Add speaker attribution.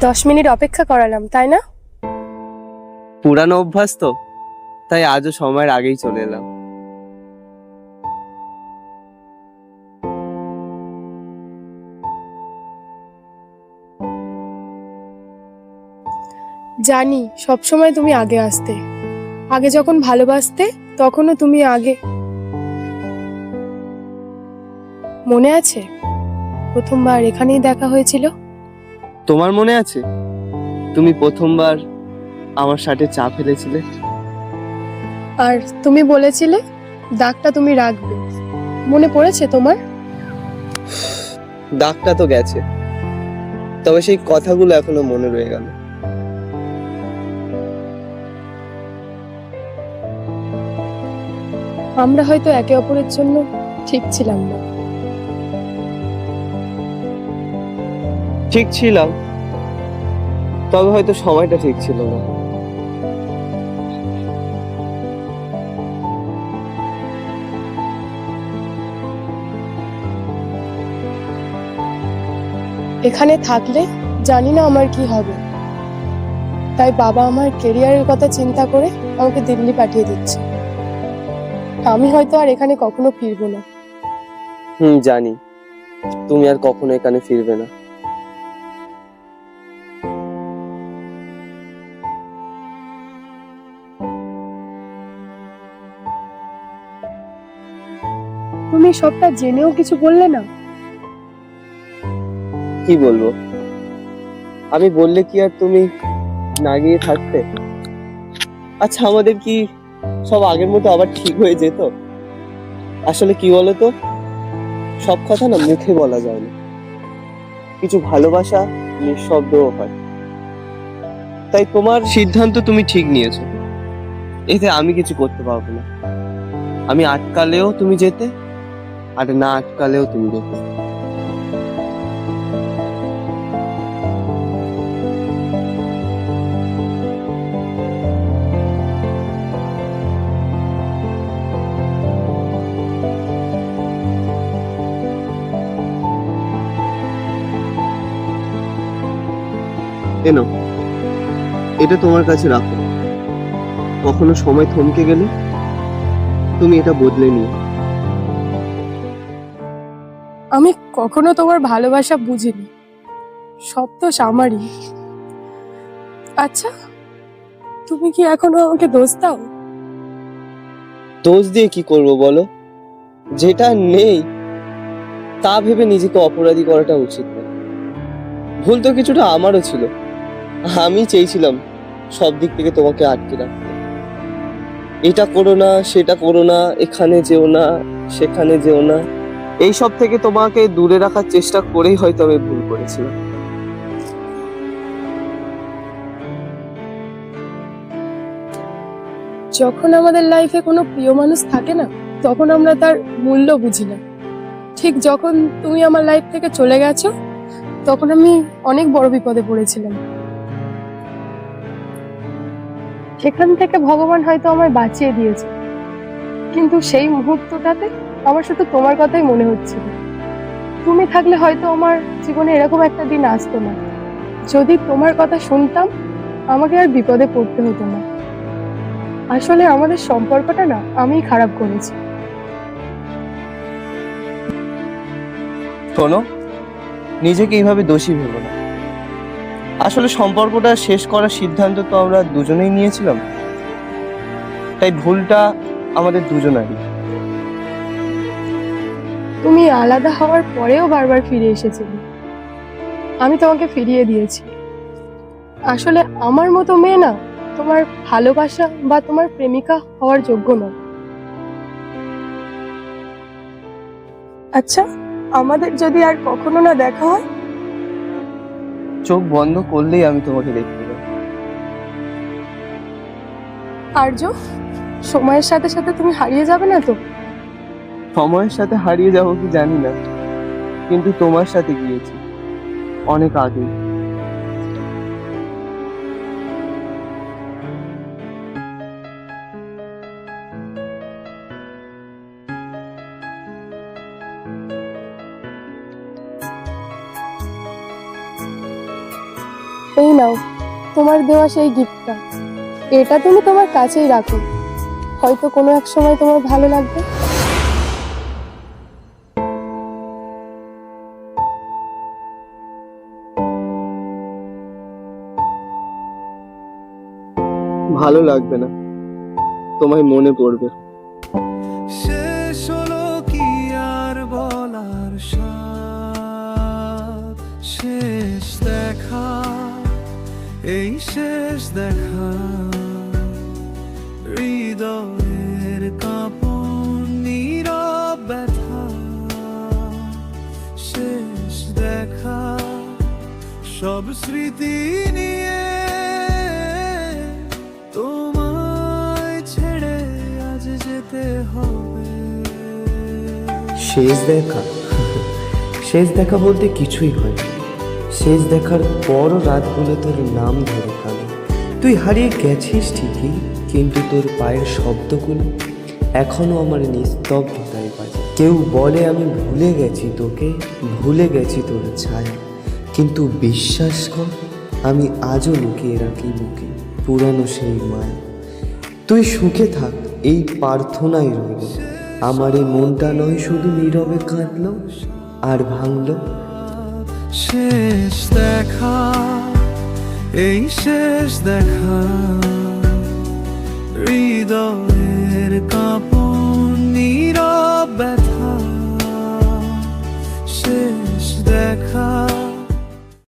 Speaker 1: দশ মিনিট অপেক্ষা করালাম তাই না?
Speaker 2: পুরানো অভ্যাস তো তাই আজও সময়ের আগেই চলে এলাম।
Speaker 1: জানি সবসময় তুমি আগে আসতে। আগে যখন ভালোবাসতে তখনও তুমি আগে। মনে আছে? প্রথমবার এখানেই দেখা হয়েছিল?
Speaker 2: তোমার মনে আছে? তুমি প্রথমবার আমার শার্টে চা ফেলেছিলে।
Speaker 1: আর তুমি বলেছিলে দাগটা তুমি রাখবে। মনে পড়েছে তোমার?
Speaker 2: দাগটা তো গেছে। তবে সেই কথাগুলো এখনও মনে রয়ে গেল।
Speaker 1: আমরা হয়তো একে অপরের জন্য ঠিক ছিলাম না।
Speaker 2: ঠিক ছিলাম তবে হয়তো সময়টা ঠিক ছিল না।
Speaker 1: এখানে থাকলে জানি না আমার কি হবে। তাই বাবা আমার কেরিয়ারের কথা চিন্তা করে আমাকে দিল্লি পাঠিয়ে দিচ্ছে। আমি হয়তো আর এখানে কখনো ফিরবো না।
Speaker 2: হুম জানি। তুমি আর কখনো এখানে ফিরবে না।
Speaker 1: তুমি সবটা জেনেও কিছু বললে না?
Speaker 2: কি বলব? আমি বললে কি আর তুমি না গিয়ে থাকতে? আচ্ছা আমাদের কি সব আগের মতো আবার ঠিক হয়ে যেত? আসলে কি বলতো? সব কথা না মুখে বলা যায় না। কিছু ভালোবাসা নিঃশব্দও হয়। তাই তোমার সিদ্ধান্ত তুমি ঠিক নিয়েছো। এতে আমি কিছু করতে পারব না। আমি আটকালেও তুমি যেতে আর না আটকালেও তুমি যেতে এনো এটা তোমার কাছে রাখো। কখনো সময় থমকে গেলে তুমি এটা বদলে নিও।
Speaker 1: আমি কখনো তোমার ভালোবাসা বুঝিনি। সব তো আমারই। আচ্ছা তুমি কি এখনও আমাকে দোষ দাও?
Speaker 2: দোষ দিয়ে কি করব বলো? যেটা নেই, তা ভেবে নিজেকে অপরাধী করাটা উচিত না ভুল তো কিছুটা আমারও ছিল। আমি চেয়েছিলাম সব দিক থেকে তোমাকে আটকে রাখতে। এটা করো না, সেটা করো না, এখানে যেও না, সেখানে যেও না। এই সব থেকে তোমাকে দূরে রাখার চেষ্টা করেই হয়তো আমি ভুল করেছিলাম।
Speaker 1: যখন আমাদের লাইফে কোনো প্রিয় মানুষ থাকে না, তখন আমরা তার মূল্য বুঝি না। ঠিক যখন তুমি আমার লাইফ থেকে চলে গেছো, তখন আমি অনেক বড় বিপদে পড়েছিলাম। সেখান থেকে ভগবান হয়তো আমায় বাঁচিয়ে দিয়েছে। কিন্তু সেই মুহূর্তটাতে আমার শুধু তোমার কথাই মনে হচ্ছিল তুমি থাকলে হয়তো আমার জীবনে এরকম একটা দিন আসতো না। যদি তোমার কথা শুনতাম, আমাকে আর বিপদে পড়তে হতো না। আসলে আমাদের সম্পর্কটা না আমি খারাপ করেছি।
Speaker 2: শোনো, নিজেকে এইভাবে দোষী ভেবো না। আসলে সম্পর্কটা শেষ করার সিদ্ধান্ত তো আমরা দুজনেই নিয়েছিলাম। তাই ভুলটা আমাদের দুজনারই।
Speaker 1: তুমি আলাদা হওয়ার পরেও বারবার ফিরে এসেছিলে। আমি তোমাকে ফিরিয়ে দিয়েছি। আসলে আমার মতো মেয়ে না তোমার ভালোবাসা বা তোমার প্রেমিকা হওয়ার যোগ্য নয়। আচ্ছা আমাদের যদি আর কখনো না দেখা হয়?
Speaker 2: চোখ বন্ধ করলেই আমি তোমাকে দেখতে পাই
Speaker 1: আর্য? সময়ের সাথে সাথে তুমি হারিয়ে যাবে না তো?
Speaker 2: সময়ের সাথে হারিয়ে যাব কি জানি না কিন্তু তোমার সাথে গিয়েছি অনেক আগে
Speaker 1: এই নাও তোমার দেওয়া সেই গিফটটা এটা তুমি তোমার কাছেই রাখো। হয়তো কোনো এক সময় তোমার ভালো লাগবে।
Speaker 2: ভালো লাগবে না। তোমায় মনে পড়বে।
Speaker 3: স্মৃতি নিয়ে তোমায় ছেড়ে আজ যেতে হবে।
Speaker 4: শেষ দেখা। শেষ দেখা বলতে কিছুই হয় শেষ দেখার পর রাতগুলো তোর নাম ধরে কানে। তুই হারিয়ে গেছিস ঠিকই, কিন্তু তোর পায়ের শব্দগুলো এখনও আমার নিস্তব্ধতায় বাজে। কেউ বলে আমি ভুলে গেছি তোকে, ভুলে গেছি তোর ছায়া। কিন্তু বিশ্বাস কর, আমি আজও লুকিয়ে রাখি বুকে, পুরানো সেই মায়া। তুই সুখে থাক, এই প্রার্থনাই রইল। আমার এই মনটা নয় শুধু নীরবে কাঁদল আর ভাঙল।
Speaker 3: শেষ দেখা, এই শেষ দেখা। হৃদয়ের কাঁপন নীরব ব্যথা। শেষ দেখা।